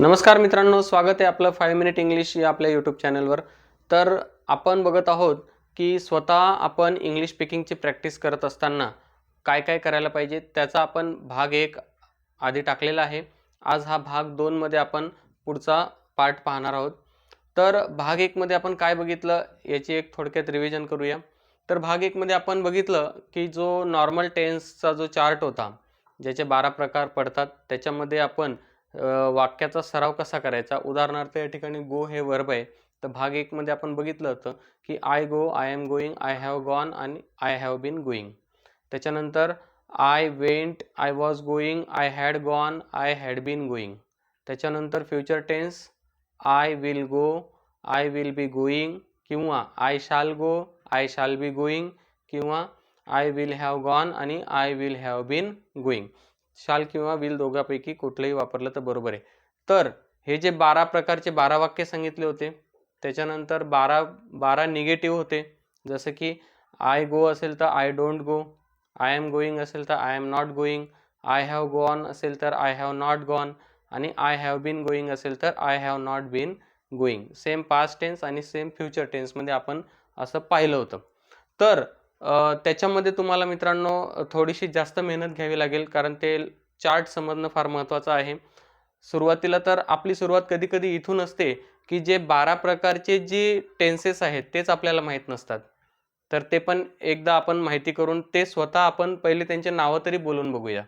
नमस्कार मित्रांनो स्वागत आहे आपलं फाईव्ह मिनिट इंग्लिश या आपल्या यूट्यूब चॅनलवर तर आपण बघत आहोत की स्वतः आपण इंग्लिश स्पीकिंगची प्रॅक्टिस करत असताना काय काय करायला पाहिजे त्याचा आपण भाग एक आधी टाकलेला आहे. आज हा भाग दोनमध्ये आपण पुढचा पार्ट पाहणार आहोत. तर भाग एकमध्ये आपण काय बघितलं याची एक थोडक्यात रिव्हिजन करूया. तर भाग एकमध्ये आपण बघितलं की जो नॉर्मल टेन्सचा जो चार्ट होता ज्याचे बारा प्रकार पडतात त्याच्यामध्ये आपण वाक्याचा सराव कसा करायचा? उदाहरणार्थ या ठिकाणी गो हे वर्ब आहे. तर भाग एकमध्ये आपण बघितलं होतं की I go I am going I have gone आणि आय हॅव बीन गोईंग त्याच्यानंतर I went I was going I had gone I had been going त्याच्यानंतर future tense I will go I will be going किंवा I shall go I shall be going किंवा I will have gone आणि I will have been going shall किंवा will दोघांपैकी कुठलंही वापरलं तर बरोबर आहे. तर हे जे बारा प्रकारचे बारा वाक्य सांगितले होते त्याच्यानंतर बारा बारा निगेटिव्ह होते. जसं की आय गो असेल तर I don't go I am going असेल तर I am not going I have gone असेल तर आय हॅव नॉट गॉन आणि आय हॅव बीन गोईंग असेल तर I have not been going same past tense आणि सेम फ्युचर टेन्समध्ये आपण असं पाहिलं होतं. तर त्याच्यामध्ये तुम्हाला मित्रांनो थोडीशी जास्त मेहनत घ्यावी लागेल कारण ते चार्ट समजणं फार महत्त्वाचं आहे. सुरुवातीला तर आपली सुरुवात कधी कधी इथून असते की जे बारा प्रकारचे जे टेन्सेस आहेत तेच आपल्याला माहीत नसतात. तर ते पण एकदा आपण माहिती करून ते स्वतः आपण पहिले त्यांचे नावं तरी बोलून बघूया.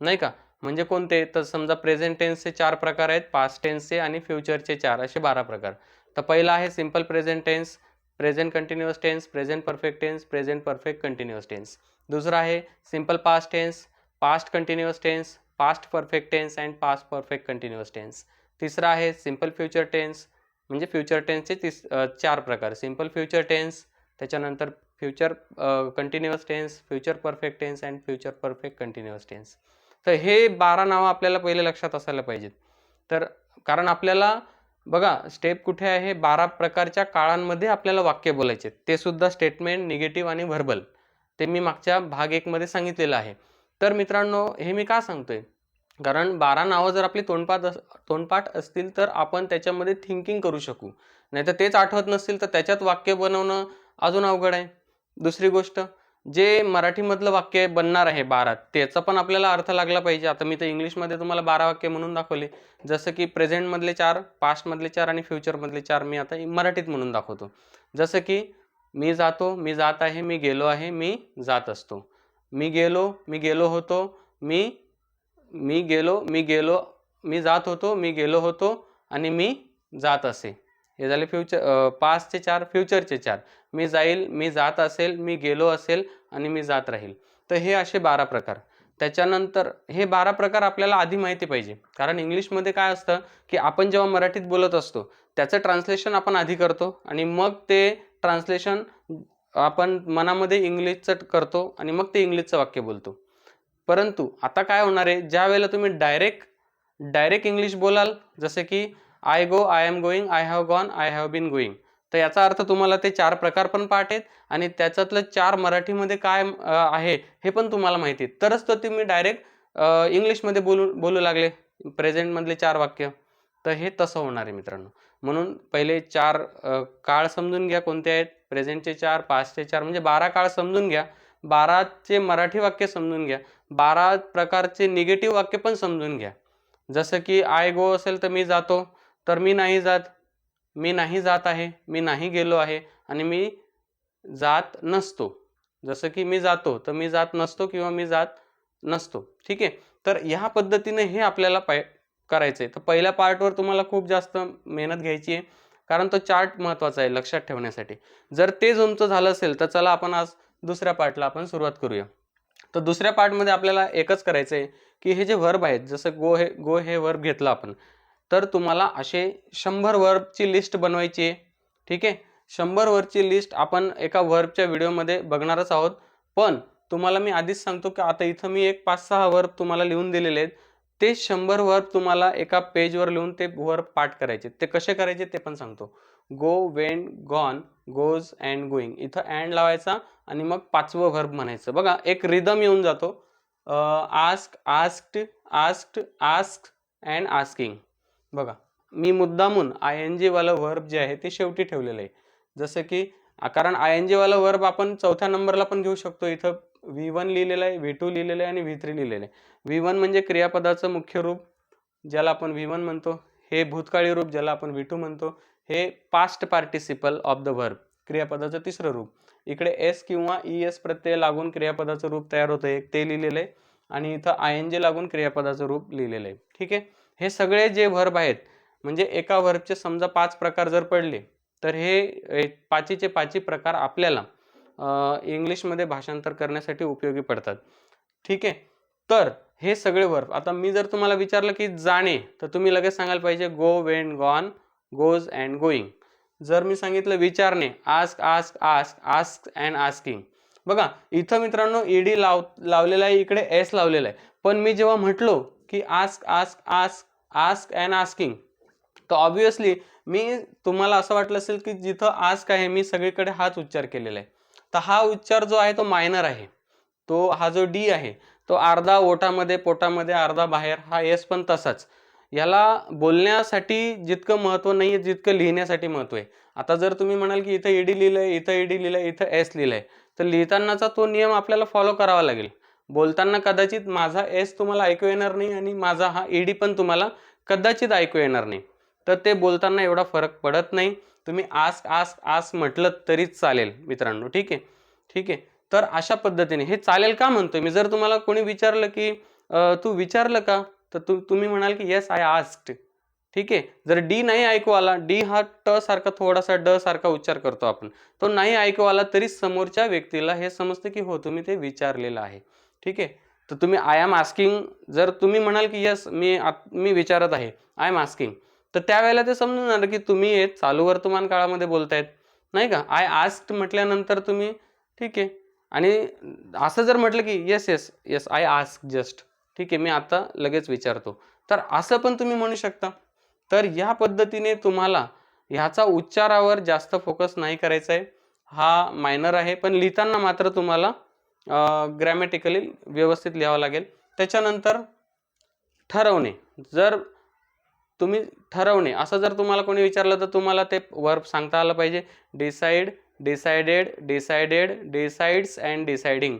नाही का? म्हणजे कोणते? तर समजा प्रेझेंट टेन्सचे चार प्रकार आहेत पास्ट टेन्सचे आणि फ्युचरचे चार असे बारा प्रकार. तर पहिला आहे simple present tense present continuous tense present perfect tense present perfect continuous tense. दुसरा आहे simple past tense past continuous tense past perfect tense and past perfect continuous tense. तिसरा आहे सिंपल फ्युचर टेन्स म्हणजे फ्युचर टेन्सचे तिस चार प्रकार. Simple future tense त्याच्यानंतर future continuous tense future perfect tense and future perfect continuous tense. तर हे बारा नावं आपल्याला पहिले लक्षात असायला पाहिजेत. तर कारण आपल्याला बघा स्टेप कुठे आहे? बारा प्रकारच्या काळांमध्ये आपल्याला वाक्य बोलायचे. ते सुद्धा स्टेटमेंट निगेटिव्ह आणि व्हर्बल ते मी मागच्या भाग एकमध्ये सांगितलेलं आहे. तर मित्रांनो हे मी का सांगतोय? कारण बारा नावं जर आपली तोंडपाठ अस तोंडपाठ असतील तर आपण त्याच्यामध्ये थिंकिंग करू शकू. नाहीतर तेच आठवत नसतील तर त्याच्यात वाक्य बनवणं अजून अवघड आहे. दुसरी गोष्ट जे मराठीमधलं वाक्य बनणार आहे बारा त्याचा पण आपल्याला अर्थ लागला पाहिजे. आता मी तर इंग्लिशमध्ये तुम्हाला बारा वाक्य म्हणून दाखवले. जसं की प्रेझेंटमधले चार पास्टमधले चार आणि फ्युचरमधले चार मी आता मराठीत म्हणून दाखवतो. जसं की मी जातो मी जात आहे मी गेलो आहे मी जात असतो. मी गेलो मी गेलो होतो मी मी गेलो मी गेलो मी जात होतो मी गेलो होतो आणि मी जात असे. हे झाले फ्युचर पाचचे चार फ्युचरचे चार. मी जाईल मी जात असेल मी गेलो असेल आणि मी जात राहील. तर हे असे बारा प्रकार. त्याच्यानंतर हे बारा प्रकार आपल्याला आधी माहिती पाहिजे. कारण इंग्लिशमध्ये काय असतं की आपण जेव्हा मराठीत बोलत असतो त्याचं ट्रान्सलेशन आपण आधी करतो आणि मग ते ट्रान्सलेशन आपण मनामध्ये इंग्लिशचं करतो आणि मग ते इंग्लिशचं वाक्य बोलतो. परंतु आता काय होणार आहे? ज्या वेळेला तुम्ही डायरेक्ट डायरेक्ट इंग्लिश बोलाल जसे की I go I am going I have gone I have been going तर याचा अर्थ तुम्हाला ते चार प्रकार पण पाठ आहेत आणि त्याच्यातलं चार मराठीमध्ये काय आहे हे पण तुम्हाला माहिती आहे. तरच तर तुम्ही डायरेक्ट इंग्लिशमध्ये बोलू बोलू लागले. प्रेझेंटमधले चार वाक्य. तर हे तसं होणार आहे मित्रांनो. म्हणून पहिले चार काळ समजून घ्या कोणते आहेत. प्रेझेंटचे चार पास्टचे चार म्हणजे बारा काळ समजून घ्या. बाराचे मराठी वाक्य समजून घ्या. बारा प्रकारचे निगेटिव्ह वाक्य पण समजून घ्या. जसं की आय गो असेल तर मी जातो. तर मी नाही जात. मी नाही जात आहे मी नाही गेलो आहे आणि मी जात नसतो. जसं की मी जातो तर मी जात नसतो किंवा मी जात नसतो. ठीक आहे? तर ह्या पद्धतीने हे आपल्याला पाय करायचं आहे तर पहिल्या पार्टवर तुम्हाला खूप जास्त मेहनत घ्यायची आहे. कारण तो चार्ट महत्त्वाचा आहे लक्षात ठेवण्यासाठी. जर ते तुमचं झालं असेल तर चला आपण आज दुसऱ्या पार्टला आपण सुरुवात करूया. तर दुसऱ्या पार्टमध्ये आपल्याला एकच करायचं आहे की हे जे वर्ब आहेत जसं गो हे गो हे वर्ब घेतलं आपण. तर तुम्हाला असे शंभर वर्बची लिस्ट बनवायची आहे. ठीक आहे? शंभर वर्बची लिस्ट आपण एका वर्बच्या व्हिडिओमध्ये बघणारच आहोत. पण तुम्हाला मी आधीच सांगतो की आता इथं मी एक पाच सहा वर्ब तुम्हाला लिहून दिलेले आहेत. ते शंभर वर्ब तुम्हाला एका पेजवर लिहून ते वर्ब पाठ करायचे. ते कसे करायचे ते पण सांगतो. Go went gone goes and going इथं अँड लावायचा आणि मग पाचवं वर्ब म्हणायचं. बघा एक रिदम येऊन जातो. Ask asked asked ask and asking बघा मी मुद्दामून आय एन जीवालं वर्ब जे आहे ते शेवटी ठेवलेलं आहे. जसं की कारण आय एन जीवालं वर्ब आपण चौथ्या नंबरला पण घेऊ शकतो. इथं व्ही वन लिहिलेलं आहे व्ही टू लिहिलेलं आहे आणि व्ही थ्री लिहिलेलं आहे. व्ही वन म्हणजे क्रियापदाचं मुख्य रूप ज्याला आपण व्ही वन म्हणतो. हे भूतकाळी रूप ज्याला आपण व्ही टू म्हणतो. हे past participle of the verb क्रियापदाचं तिसरं रूप. इकडे एस किंवा ई एस प्रत्यय लागून क्रियापदाचं रूप तयार होतं एक ते लिहिलेलं आहे. आणि इथं आय एन जी लागून क्रियापदाचं रूप लिहिलेलं आहे. ठीक आहे? हे सगळे जे व्हर्ब आहेत म्हणजे एका व्हर्बचे समजा पाच प्रकार जर पडले तर हे पाचीचे पाची प्रकार आपल्याला इंग्लिशमध्ये भाषांतर करण्यासाठी उपयोगी पडतात. ठीक आहे? तर हे सगळे वर्ब आता मी जर तुम्हाला विचारलं की जाणे तर तुम्ही लगेच सांगायला पाहिजे go went gone goes and going जर मी सांगितलं विचारणे ask ask ask ask and asking बघा इथं मित्रांनो ईडी लाव लावलेला आहे इकडे एस लावलेला आहे. पण मी जेव्हा म्हटलो की ask ask ask ask and asking तर ऑब्विसली मी तुम्हाला असं वाटलं असेल की जिथं आस्क आहे मी सगळीकडे हाच उच्चार केलेला आहे. तर हा उच्चार जो आहे तो मायनर आहे. तो हा जो डी आहे तो अर्धा ओठामध्ये पोटामध्ये अर्धा बाहेर हा एस पण तसाच. याला बोलण्यासाठी जितकं महत्त्व नाही आहे जितकं लिहिण्यासाठी महत्त्व आहे. आता जर तुम्ही म्हणाल की इथं ईडी लिहिलं आहे इथं ईडी लिहिलं आहे इथं एस लिहिलं आहे तर लिहितानाचा तो नियम आपल्याला फॉलो करावा लागेल. बोलताना कदाचित माझा एस तुम्हाला ऐकू येणार नाही आणि माझा हा ईडी पण तुम्हाला कदाचित ऐकू येणार नाही. तर ते बोलताना एवढा फरक पडत नाही. तुम्ही आस्क आस्क आस्क म्हटलं तरीच चालेल मित्रांनो. ठीक आहे? ठीक आहे? तर अशा पद्धतीने. हे चालेल का म्हणतोय? मी जर तुम्हाला कोणी विचारलं की तू विचारलं का? तर तु तुम्ही म्हणाल की येस आय आस्क्ड ठीक आहे? जर डी नाही ऐकू आला डी हा ट सारखा थोडासा ड सारखा उच्चार करतो आपण. तो नाही ऐकू आला तरी समोरच्या व्यक्तीला हे समजतं की हो तुम्ही ते विचारलेलं आहे. ठीक आहे? तर तुम्ही आय एम आस्किंग जर तुम्ही म्हणाल की यस मी आत- मी विचारत आहे आय एम आस्किंग तर त्यावेळेला ते समजून जाणार की तुम्ही हे चालू वर्तमान काळामध्ये बोलतायत नाही का? आय आस्क्ड म्हटल्यानंतर तुम्ही ठीक आहे? आणि असं जर म्हटलं की yes yes yes I ask just ठीक आहे मी आता लगेच विचारतो. तर असं पण तुम्ही म्हणू शकता. तर या पद्धतीने तुम्हाला ह्याचा उच्चारावर जास्त फोकस नाही करायचा आहे हा मायनर आहे पण लिहिताना मात्र तुम्हाला ग्रॅमॅटिकली व्यवस्थित लिहावं लागेल. त्याच्यानंतर ठरवणे. जर तुम्ही ठरवणे असं जर तुम्हाला कोणी विचारलं तर तुम्हाला ते वर्ब सांगता आलं पाहिजे. Decide decided decided decides and deciding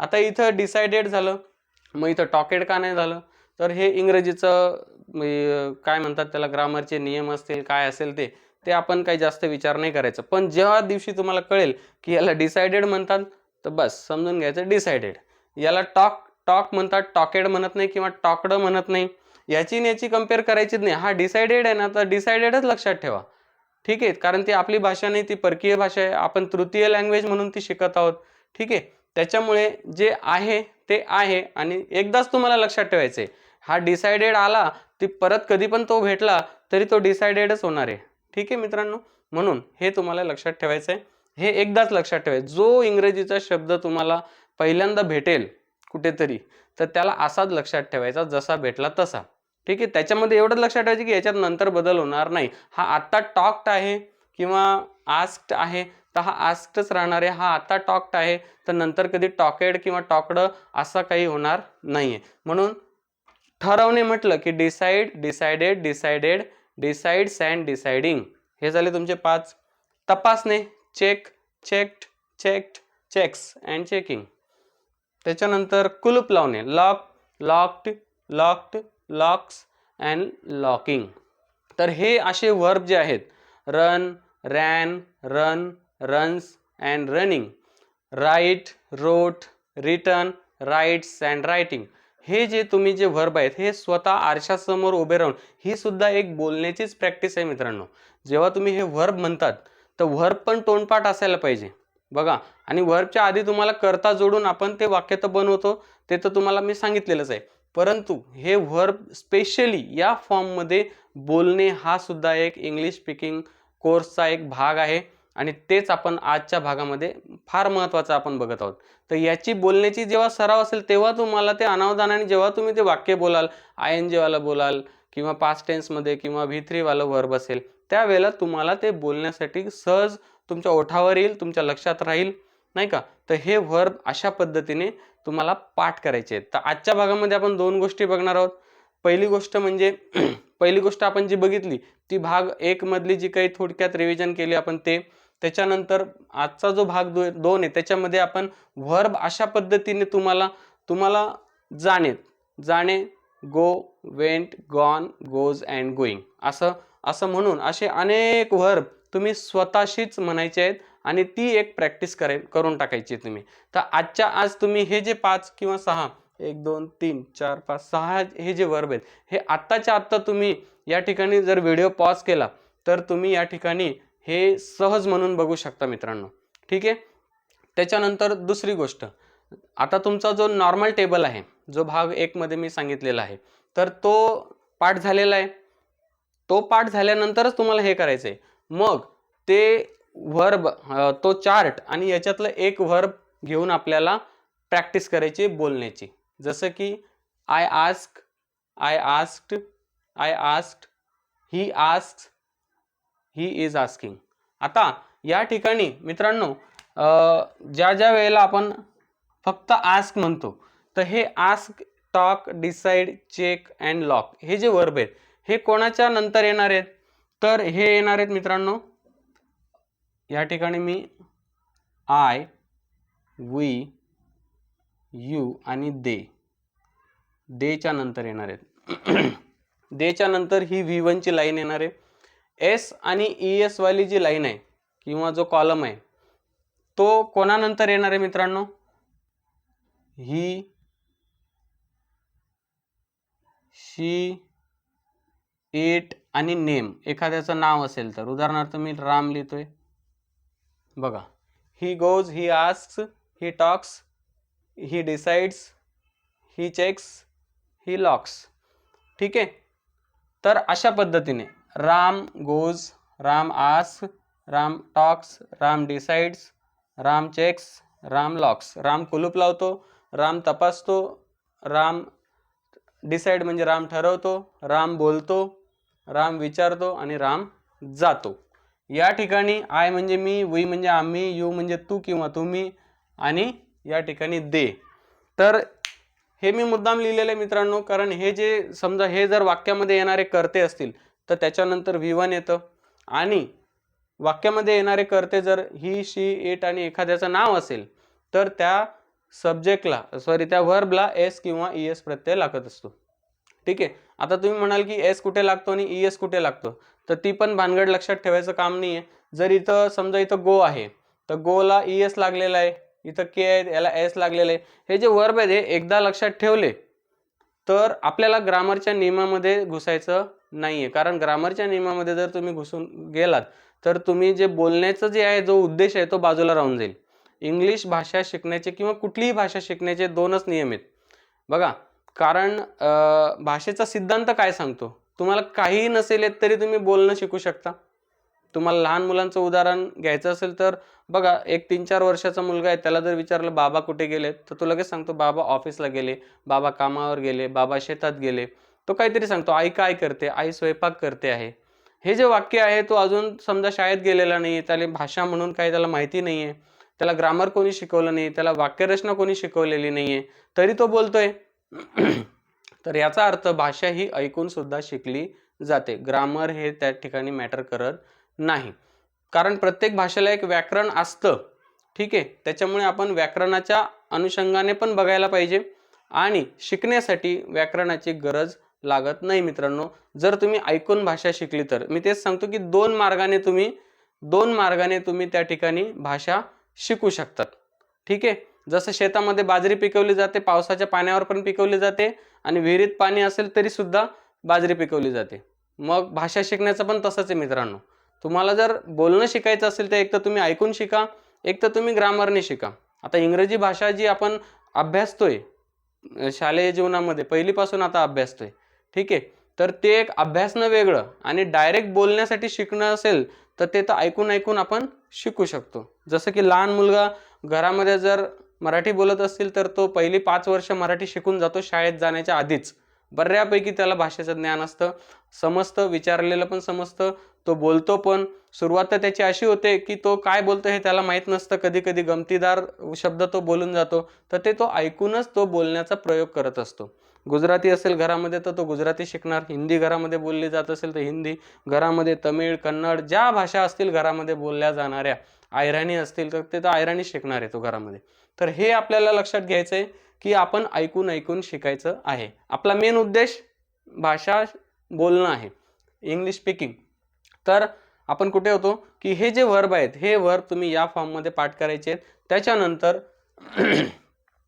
आता इथं डिसायडेड झालं मग इथं टॉकेड का नाही झालं? तर हे इंग्रजीचं काय म्हणतात त्याला ग्रामरचे नियम असतील काय असेल ते ते आपण काही जास्त विचार नाही करायचं. पण जेव्हा दिवशी तुम्हाला कळेल की याला डिसायडेड म्हणतात तर बस समजून घ्यायचं डिसायडेड याला टॉक टॉक म्हणतात टॉकेड म्हणत नाही किंवा टॉकडं म्हणत नाही. याची आणि याची कंपेअर करायचीच नाही. हा डिसायडेड आहे ना तर डिसायडेडच लक्षात ठेवा. ठीक आहे? कारण ती आपली भाषा नाही ती परकीय भाषा आहे. आपण तृतीय लँग्वेज म्हणून ती शिकत आहोत. ठीक आहे? त्याच्यामुळे जे आहे ते आहे आणि एकदाच तुम्हाला लक्षात ठेवायचं आहे हा डिसायडेड आला ती परत कधी पण तो भेटला तरी तो डिसायडेडच होणार आहे. ठीक आहे मित्रांनो? म्हणून हे तुम्हाला लक्षात ठेवायचं आहे हे एकदाच लक्षात ठेवायचं. जो इंग्रजीचा शब्द तुम्हाला पहिल्यांदा भेटेल कुठेतरी तर त्याला असाच लक्षात ठेवायचा जसा भेटला तसा. ठीक आहे? त्याच्यामध्ये एवढंच लक्षात ठेवायचं की याच्यात नंतर बदल होणार नाही. हा आत्ता टॉक्ड आहे किंवा आस्क्ड आहे तर हा आस्क्डच राहणार आहे. हा आता टॉक्ड आहे तर नंतर कधी टॉकेड किंवा टॉकड असा काही होणार नाही आहे म्हणून ठरवणे म्हटलं की decide decided decided decides and deciding हे झाले तुमचे पाच तपासणे check checked checked checks and checking. त्याच्यानंतर कुलूप लावणे. Lock locked locked locks and locking. तर हे असे वर्ब जे आहेत run ran run runs and running. Write wrote written writes and writing. हे जे तुम्ही जे व्हर्ब आहेत हे स्वतः आरशासमोर उभे राहून ही सुद्धा एक बोलण्याचीच प्रॅक्टिस आहे मित्रांनो. जेव्हा तुम्ही हे व्हर्ब म्हणतात तर व्हर्ब पण तोंडपाठ असायला पाहिजे. बघा आणि व्हर्बच्या आधी तुम्हाला करता जोडून आपण ते वाक्य तर बनवतो ते तर तुम्हाला मी सांगितलेलंच आहे. परंतु हे व्हर्ब स्पेशली या फॉर्ममध्ये बोलणे हा सुद्धा एक इंग्लिश स्पीकिंग कोर्सचा एक भाग आहे. आणि तेच आपण आजच्या भागामध्ये फार महत्त्वाचं आपण बघत आहोत. तर याची बोलण्याची जेव्हा सराव असेल तेव्हा तुम्हाला ते अनावधानाने जेव्हा तुम्ही ते वाक्य बोलाल आय एन जीवाला बोलाल किंवा पास्ट टेन्समध्ये किंवा व्ही थ्रीवालं वर्ब असेल त्यावेळेला तुम्हाला ते बोलण्यासाठी सहज तुमच्या ओठावर येईल तुमच्या लक्षात राहील नाही का? तर हे व्हर्ब अशा पद्धतीने तुम्हाला पाठ करायचे आहेत. तर आजच्या भागामध्ये आपण दोन गोष्टी बघणार आहोत. पहिली गोष्ट म्हणजे पहिली गोष्ट आपण जी बघितली ती भाग एक मधली जी काही थोडक्यात रिव्हिजन केली आपण ते. त्याच्यानंतर आजचा जो भाग दो दोन आहे त्याच्यामध्ये आपण व्हर्ब अशा पद्धतीने तुम्हाला तुम्हाला जाणे जाणे go went gone goes and going असं असं म्हणून असे अनेक व्हर्ब तुम्ही स्वतःशीच म्हणायचे आहेत आणि ती एक प्रॅक्टिस करे करून टाकायची तुम्ही. तर आजच्या आज तुम्ही हे जे पाच किंवा सहा एक दोन तीन चार पाच सहा हे जे वर्ब आहेत हे आत्ताच्या आत्ता तुम्ही या ठिकाणी जर व्हिडिओ पॉज केला तर तुम्ही या ठिकाणी हे सहज म्हणून बघू शकता मित्रांनो. ठीक आहे? त्याच्यानंतर दुसरी गोष्ट. आता तुमचा जो नॉर्मल टेबल आहे जो भाग एकमध्ये मी सांगितलेला आहे. तर तो पाठ झालेला आहे. तो पाठ झाल्यानंतरच तुम्हाला हे करायचं आहे मग ते व्हर्ब तो चार्ट आणि याच्यातलं एक व्हर्ब घेऊन आपल्याला प्रॅक्टिस करायची बोलण्याची. जसं की I ask I asked I asked he ask he is asking आता या ठिकाणी मित्रांनो ज्या ज्या वेळेला आपण फक्त आस्क म्हणतो तर हे ask talk decide check and lock हे जे वर्ब आहेत हे कोणाच्या नंतर येणार आहेत? तर हे येणार आहेत मित्रांनो या ठिकाणी मी आय वी यू आणि दे देच्या नंतर येणार आहेत. देच्या नंतर ही व्ही वनची लाईन येणार आहे. एस आणि ई एसवाली जी लाईन आहे किंवा जो कॉलम आहे तो कोणानंतर येणार आहे मित्रांनो? ही शी इट आणि नेम. एखाद्याचं नाव असेल तर. उदाहरणार्थ मी राम लिहितोय. बघा. He goes he asks he talks he decides he checks he locks ठीक आहे? तर अशा पद्धतीने Ram goes Ram ask Ram talks Ram decides Ram checks Ram locks Ram कुलूप लावतो राम तपासतो राम डिसाईड म्हणजे राम ठरवतो राम बोलतो राम विचारतो आणि राम जातो. या ठिकाणी आय म्हणजे मी वी म्हणजे आम्ही यू म्हणजे तू किंवा तुम्ही आणि या ठिकाणी दे तर हे मी मुद्दाम लिहिलेलं आहे मित्रांनो कारण हे जे समजा हे जर वाक्यामध्ये येणारे कर्ते असतील तर त्याच्यानंतर विवन येतं. आणि वाक्यामध्ये येणारे कर्ते जर ही शी इट आणि एखाद्याचं नाव असेल तर त्या सब्जेक्टला सॉरी त्या व्हर्बला एस किंवा ई एस प्रत्यय लागत असतो. ठीक आहे? आता तुम्ही म्हणाल की एस कुठे लागतो आणि ई एस कुठे लागतो? तर ती पण भानगड लक्षात ठेवायचं काम नाही आहे जर इथं समजा इथं गो आहे तर गोला ई एस लागलेला आहे. इथं के आहे याला एस लागलेलं आहे. हे जे वर्ब आहेत हे एकदा लक्षात ठेवले तर आपल्याला ग्रामरच्या नियमामध्ये घुसायचं नाही आहे कारण ग्रामरच्या नियमामध्ये जर तुम्ही घुसून गेलात तर तुम्ही जे बोलण्याचं जे आहे जो उद्देश आहे तो बाजूला राहून जाईल. इंग्लिश भाषा शिकण्याचे किंवा कुठलीही भाषा शिकण्याचे दोनच नियम आहेत. बघा कारण भाषेचा सिद्धांत काय सांगतो? तुम्हाला काहीही नसेल येत तरी तुम्ही बोलणं शिकू शकता. तुम्हाला लहान मुलांचं उदाहरण घ्यायचं असेल तर बघा एक तीन चार वर्षाचा मुलगा आहे त्याला जर विचारलं बाबा कुठे गेले? तर तो लगेच सांगतो बाबा ऑफिसला गेले बाबा कामावर गेले बाबा शेतात गेले. तो काहीतरी सांगतो आई काय करते? आई स्वयंपाक करते आहे. हे जे वाक्य आहे तो अजून समजा शाळेत गेलेला नाही आहे त्याला भाषा म्हणून काही त्याला माहिती नाही आहे त्याला ग्रामर कोणी शिकवलं नाही त्याला वाक्यरचना कोणी शिकवलेली नाही आहे तरी तो बोलतोय. तर याचा अर्थ भाषा ही ऐकून सुद्धा शिकली जाते. ग्रामर हे त्या ठिकाणी मॅटर करत नाही. कारण प्रत्येक भाषेला एक व्याकरण असतं. ठीक आहे? त्याच्यामुळे आपण व्याकरणाच्या अनुषंगाने पण बघायला पाहिजे आणि शिकण्यासाठी व्याकरणाची गरज लागत नाही मित्रांनो. जर तुम्ही ऐकून भाषा शिकली तर. मी तेच सांगतो की दोन मार्गाने तुम्ही दोन मार्गाने तुम्ही त्या ठिकाणी भाषा शिकू शकतात. ठीक आहे? जसं शेतामध्ये बाजरी पिकवली जाते पावसाच्या पाण्यावर पण पिकवली जाते आणि विहिरीत पाणी असेल तरी सुद्धा बाजरी पिकवली जाते. मग भाषा शिकण्याचं पण तसंच आहे मित्रांनो. तुम्हाला जर बोलणं शिकायचं असेल तर एक तर तुम्ही ऐकून शिका एक तर तुम्ही ग्रामरने शिका. आता इंग्रजी भाषा जी आपण अभ्यासतोय शालेय जीवनामध्ये पहिलीपासून आता अभ्यासतोय. ठीक आहे? तर ते एक अभ्यासणं वेगळं आणि डायरेक्ट बोलण्यासाठी शिकणं असेल तर ते तर ऐकून ऐकून आपण शिकू शकतो. जसं की लहान मुलगा घरामध्ये जर मराठी बोलत असतील तर तो पहिली पाच वर्ष मराठी शिकून जातो शाळेत जाण्याच्या आधीच. बऱ्यापैकी त्याला भाषेचं ज्ञान असतं. समजतं विचारलेलं पण समजतं. तो बोलतो पण. सुरुवात तर त्याची अशी होते की तो काय बोलतो हे त्याला माहीत नसतं. कधी कधी गमतीदार शब्द तो बोलून जातो. तर ते तो ऐकूनच तो बोलण्याचा प्रयोग करत असतो. गुजराती असेल घरामध्ये तर तो गुजराती शिकणार. हिंदी घरामध्ये बोलली जात असेल तर हिंदी घरामध्ये तमिळ कन्नड ज्या भाषा असतील घरामध्ये बोलल्या जाणाऱ्या आयराणी असतील तर ते तर आयराणी शिकणार आहे तो घरामध्ये. तर हे आपल्याला लक्षात घ्यायचं आहे की आपण ऐकून ऐकून शिकायचं आहे. आपला मेन उद्देश भाषा बोलणं आहे इंग्लिश स्पीकिंग तर आपण कुठे होतो की हे जे वर्ब आहेत हे वर्ब तुम्ही या फॉर्ममध्ये पाठ करायचे आहेत. त्याच्यानंतर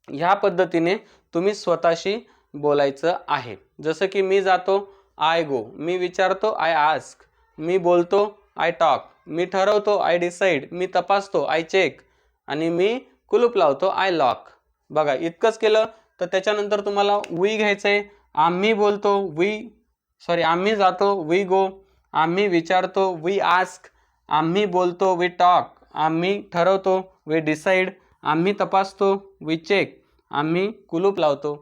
ह्या पद्धतीने तुम्ही स्वतःशी बोलायचं आहे. जसं की मी जातो आय गो मी विचारतो आय आस्क मी बोलतो आय टॉक मी ठरवतो आय डिसाईड मी तपासतो आय चेक आणि मी कुलूप लावतो आय लॉक बघा इतकंच केलं तर त्याच्यानंतर तुम्हाला वी घ्यायचं आहे आम्ही बोलतो वी सॉरी आम्ही जातो वी गो आम्ही विचारतो वी आस्क आम्ही बोलतो वी टॉक आम्ही ठरवतो वी डिसाईड आम्ही तपासतो वी चेक आम्ही कुलूप लावतो.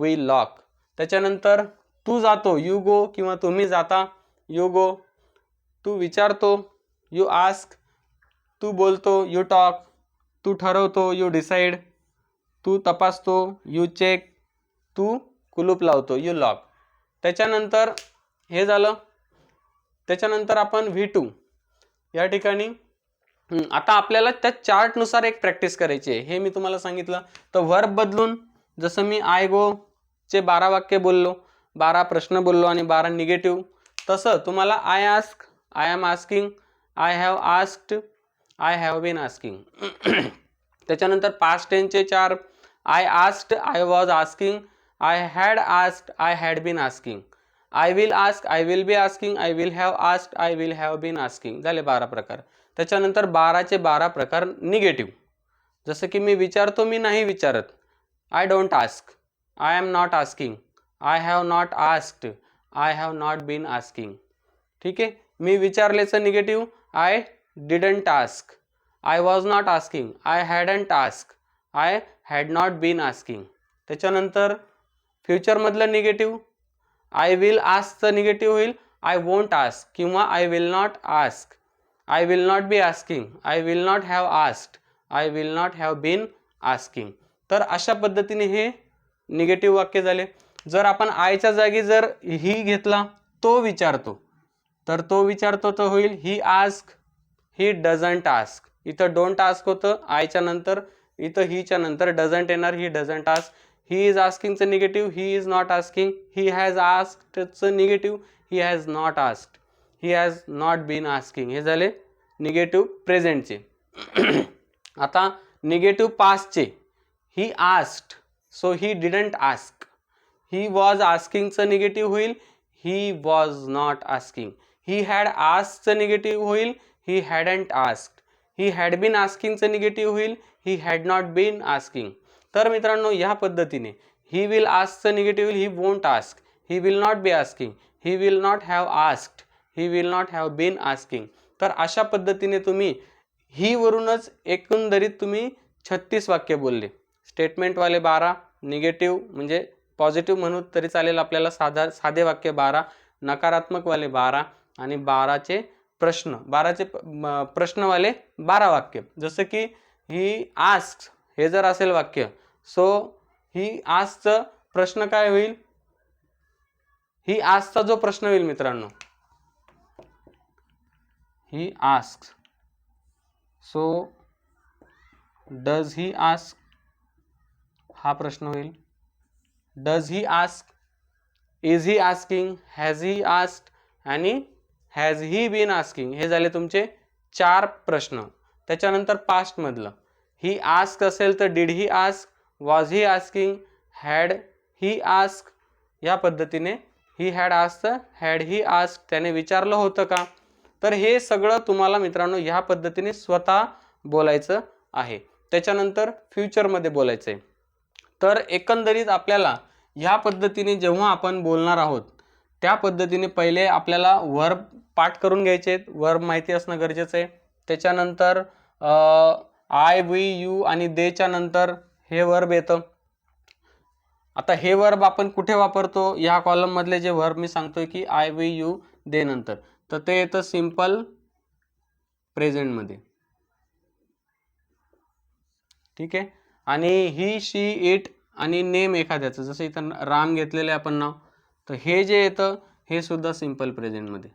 वी लॉक त्याच्यानंतर तू जातो यू गो किंवा तुम्ही जाता यू गो तू विचारतो यू आस्क तू बोलतो यू टॉक तू ठरवतो यू डिसाईड तू तपासतो यू चेक तू कुलूप लावतो यू लॉक त्याच्यानंतर हे झालं. त्याच्यानंतर आपण व्ही टू या ठिकाणी आता आपल्याला त्या चार्टनुसार एक प्रॅक्टिस करायची आहे. हे मी तुम्हाला सांगितलं. तर वर्ब बदलून जसं मी आय गो चे बारा वाक्य बोललो बारा प्रश्न बोललो आणि बारा निगेटिव्ह तसं तुम्हाला I ask I am asking I have asked I have been asking त्याच्यानंतर पास्ट टेनचे चार I asked I was asking I had asked I had been asking I will ask I will be asking I will have asked I will have been asking झाले बारा प्रकार. त्याच्यानंतर बाराचे बारा प्रकार negative जसं की मी विचारतो मी नाही विचारत. I don't ask I am not asking I have not asked I have not been asking ठीक आहे? मी विचारल्याचं negative I didn't ask I was not asking I hadn't ask I had not been asking त्याच्यानंतर फ्युचरमधलं negative I will आस्कचं negative होईल. I won't ask किंवा I will not ask I will not be asking I will not have asked I will not have been asking तर अशा पद्धतीने हे negative वाक्य झाले. जर आपण आयच्या जागी जर ही घेतला तो विचारतो. तर तो विचारतो तर होईल he ask he doesn't ask इथं डोंट आस्क होतं आयच्या नंतर इथं हीच्या नंतर डझंट येणार he doesn't ask he is आस्किंगचं negative he is not asking he has आस्कडचं negative he has not asked he has not been asking हे झाले निगेटिव्ह प्रेझेंटचे आता negative पास्टचे he asked so he didn't ask he was आस्किंगचं negative होईल he was not asking he had आस्कचं negative होईल he hadn't asked he had been आस्किंगचं negative होईल he had not been asking तर मित्रांनो ह्या पद्धतीने ही विल आस्कचं negative होईल he won't ask he will not be asking he will not have asked he will not have been asking तर अशा पद्धतीने तुम्ही ही वरूनच एकंदरीत तुम्ही छत्तीस वाक्य बोलले. स्टेटमेंटवाले बारा निगेटिव्ह म्हणजे पॉझिटिव्ह म्हणू तरी चालेल आपल्याला साधा साधे वाक्य बारा नकारात्मकवाले बारा आणि बाराचे प्रश्न. बाराचे प्रश्नवाले बारा वाक्य. जसं की ही आस्क हे जर असेल वाक्य सो ही आजचं प्रश्न काय होईल? ही आजचा जो प्रश्न होईल मित्रांनो he ask so does he ask हा प्रश्न होईल. Does he ask is he asking has he ask आणि हॅज ही बीन आस्किंग हे झाले तुमचे चार प्रश्न. त्याच्यानंतर पास्टमधलं ही आस्क असेल तर did he ask was he asking had he ask या पद्धतीने he had ask had he ask त्याने विचारलं होतं का? तर हे सगळं तुम्हाला मित्रांनो ह्या पद्धतीने स्वतः बोलायचं आहे. त्याच्यानंतर फ्युचरमध्ये बोलायचं आहे तर एकंदरीत आपल्याला ह्या पद्धतीने जेव्हा आपण बोलणार आहोत त्या पद्धतीने पहिले आपल्याला वर्ब पाठ करून घ्यायचे आहेत. वर्ब माहिती असणं गरजेचं आहे. त्याच्यानंतर आय वी यू आणि देच्या नंतर हे वर्ब येतं. आता हे वर्ब आपण कुठे वापरतो? ह्या कॉलममधले जे वर्ब मी सांगतोय की आय वी यू दे नंतर. तर ते येतं सिंपल प्रेझेंटमध्ये ठीक आहे? आणि ही शी इट आणि नेम एखाद्याचं जसं इथं राम घेतलेलं आहे आपण नाव तर हे जे येतं हे सुद्धा सिंपल प्रेझेंटमध्ये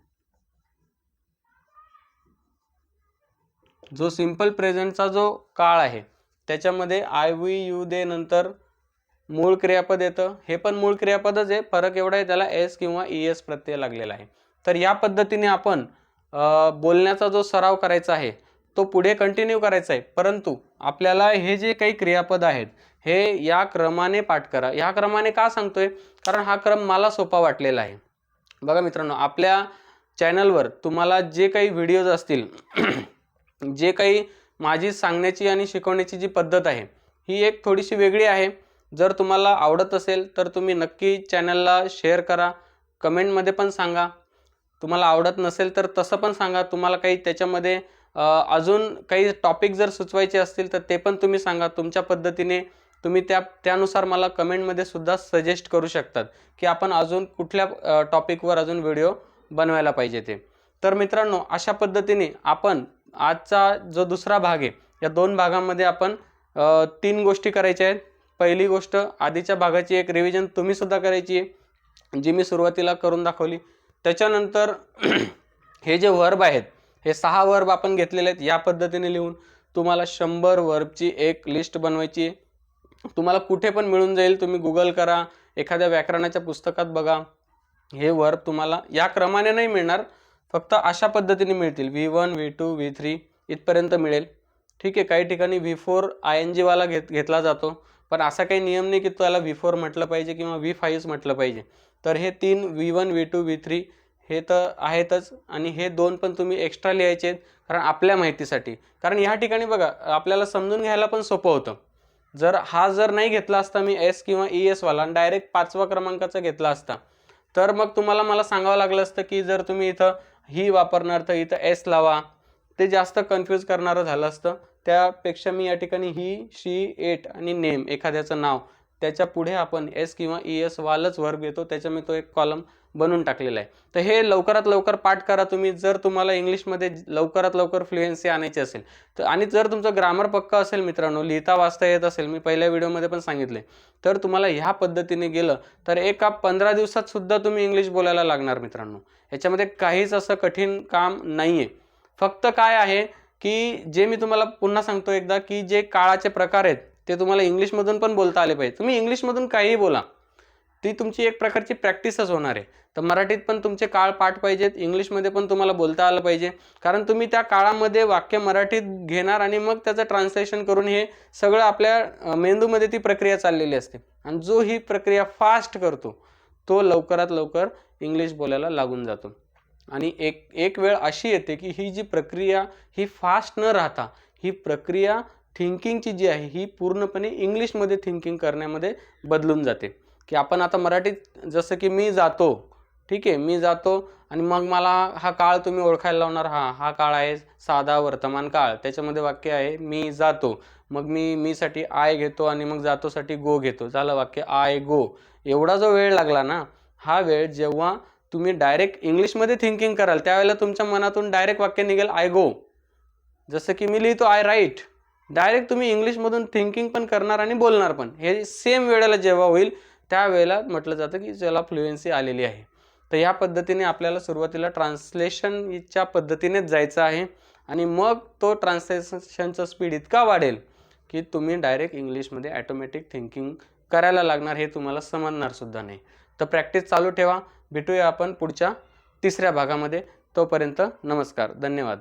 जो सिंपल प्रेझेंटचा जो काळ आहे त्याच्यामध्ये आय वी यू दे नंतर मूळ क्रियापद येतं. हे पण मूळ क्रियापदच आहे. फरक एवढा आहे त्याला एस किंवा ई एस प्रत्यय लागलेला आहे. तर या पद्धतीने आपण बोलण्याचा जो सराव करायचा आहे तो पुढे कंटिन्यू करायचा आहे. परंतु आपल्याला हे जे काही क्रियापद आहेत हे या क्रमाने पाठ करा. ह्या क्रमाने का सांगतोय? कारण हा क्रम मला सोपा वाटलेला आहे. बघा मित्रांनो आपल्या चॅनलवर तुम्हाला जे काही व्हिडिओज असतील जे काही माझी सांगण्याची आणि शिकवण्याची जी पद्धत आहे ही एक थोडीशी वेगळी आहे. जर तुम्हाला आवडत असेल तर तुम्ही नक्की चॅनलला शेअर करा. कमेंटमध्ये पण सांगा. तुम्हाला आवडत नसेल तर तसं पण सांगा. तुम्हाला काही त्याच्यामध्ये अजून काही टॉपिक जर सुचवायचे असतील तर ते पण तुम्ही सांगा. तुमच्या पद्धतीने तुम्ही त्या त्यानुसार मला कमेंटमध्ये सुद्धा सजेस्ट करू शकतात की आपण अजून कुठल्या टॉपिकवर अजून व्हिडिओ बनवायला पाहिजे ते. तर मित्रांनो अशा पद्धतीने आपण आजचा जो दुसरा भाग आहे या दोन भागांमध्ये आपण तीन गोष्टी करायच्या आहेत. पहिली गोष्ट आधीच्या भागाची एक रिव्हिजन तुम्हीसुद्धा करायची आहे जी मी सुरुवातीला करून दाखवली. त्याच्यानंतर हे जे वर्ब आहेत हे सहा वर्ब आपण घेतलेले आहेत. या पद्धतीने लिहून तुम्हाला शंभर वर्बची एक लिस्ट बनवायची आहे. तुम्हाला कुठे पण मिळून जाईल तुम्ही गुगल करा एखाद्या व्याकरणाच्या पुस्तकात बघा. हे वर्ब तुम्हाला या क्रमाने नाही मिळणार फक्त अशा पद्धतीने मिळतील. V one V two V three इथपर्यंत मिळेल. ठीक आहे काही ठिकाणी व्ही फोर आय एन जीवाला घेत घेतला जातो. पण असा काही नियम नाही की त्याला व्ही फोर म्हटलं पाहिजे किंवा व्ही फाईव्ह म्हटलं पाहिजे. तर हे तीन V one V two V three हे तर आहेतच. आणि हे दोन पण तुम्ही एक्स्ट्रा लिहायचे आहेत कारण आपल्या माहितीसाठी. कारण ह्या ठिकाणी बघा आपल्याला समजून घ्यायला पण सोपं होतं. जर हा जर नाही घेतला असता मी एस किंवा ई एसवाला डायरेक्ट पाचवा क्रमांकाचा घेतला असता तर मग तुम्हाला मला सांगावं लागलं असतं की जर तुम्ही इथं ही वापरणार तर इथं एस लावा. ते जास्त कन्फ्यूज करणारं झालं असतं. त्यापेक्षा मी या ठिकाणी ही शी एट आणि नेम एखाद्याचं नाव त्याच्या पुढे आपण एस किंवा ई एस वालच वर्ग येतो त्याच्या मी तो एक कॉलम बनवून टाकलेला आहे. तर हे लवकरात लवकर पाठ करा तुम्ही. जर तुम्हाला इंग्लिशमध्ये लवकरात लवकर फ्लुएन्सी आणायची असेल तर आणि जर तुमचं ग्रामर पक्का असेल मित्रांनो लिहिता वाचता येत असेल मी पहिल्या व्हिडिओमध्ये पण सांगितले तर तुम्हाला ह्या पद्धतीने गेलं तर एका पंधरा दिवसात सुद्धा तुम्ही इंग्लिश बोलायला लागणार मित्रांनो. याच्यामध्ये काहीच असं कठीण काम नाही आहे फक्त काय आहे की जे मी तुम्हाला पुन्हा सांगतो एकदा की जे काळाचे प्रकार आहेत ते तुम्हाला इंग्लिशमधून पण बोलता आले पाहिजे. तुम्ही इंग्लिशमधून काहीही बोला ती तुमची एक प्रकारची प्रॅक्टिसच होणार आहे. तर मराठीत पण तुमचे काळ पाठ पाहिजेत इंग्लिशमध्ये पण तुम्हाला बोलता आलं पाहिजे. कारण तुम्ही त्या काळामध्ये वाक्य मराठीत घेणार आणि मग त्याचं ट्रान्सलेशन करून हे सगळं आपल्या मेंदूमध्ये ती प्रक्रिया चाललेली असते. आणि जो ही प्रक्रिया फास्ट करतो तो लवकरात लवकर इंग्लिश बोलायला लागून जातो. आणि एक एक वेळ अशी येते की ही जी प्रक्रिया ही फास्ट न राहता ही प्रक्रिया थिंकिंगची जी आहे ही पूर्णपणे इंग्लिशमध्ये थिंकिंग करण्यामध्ये बदलून जाते. की आपण आता मराठीत जसं की मी जातो ठीक आहे मी जातो आणि मग मला हा काळ तुम्ही ओळखायला लावणार हा हा काळ आहे साधा वर्तमान काळ. त्याच्यामध्ये वाक्य आहे मी जातो. मग मी मीसाठी आय घेतो आणि मग जातोसाठी गो घेतो. झालं वाक्य आय गो एवढा जो वेळ लागला ना हा वेळ जेव्हा तुम्ही डायरेक्ट इंग्लिशमध्ये थिंकिंग कराल त्यावेळेला तुमच्या मनातून डायरेक्ट वाक्य निघेल आय गो जसं की मी लिहितो आय राईट डायरेक्ट तुम्ही इंग्लिशमधून थिंकिंग पण करणार आणि बोलणार पण. हे सेम वेळेला जेव्हा होईल त्यावेळेला म्हटलं जातं की ज्याला फ्लुएन्सी आलेली आहे. तर या पद्धतीने आपल्याला सुरुवातीला ट्रान्सलेशनच्या पद्धतीनेच जायचं आहे. आणि मग तो ट्रान्सलेशनचा स्पीड इतका वाढेल की तुम्ही डायरेक्ट इंग्लिशमध्ये ॲटोमॅटिक थिंकिंग करायला लागणार हे तुम्हाला समजणार सुद्धा नाही. तर प्रॅक्टिस चालू ठेवा. भेटूया आपण पुढच्या तिसऱ्या भागामध्ये. तोपर्यंत नमस्कार. धन्यवाद.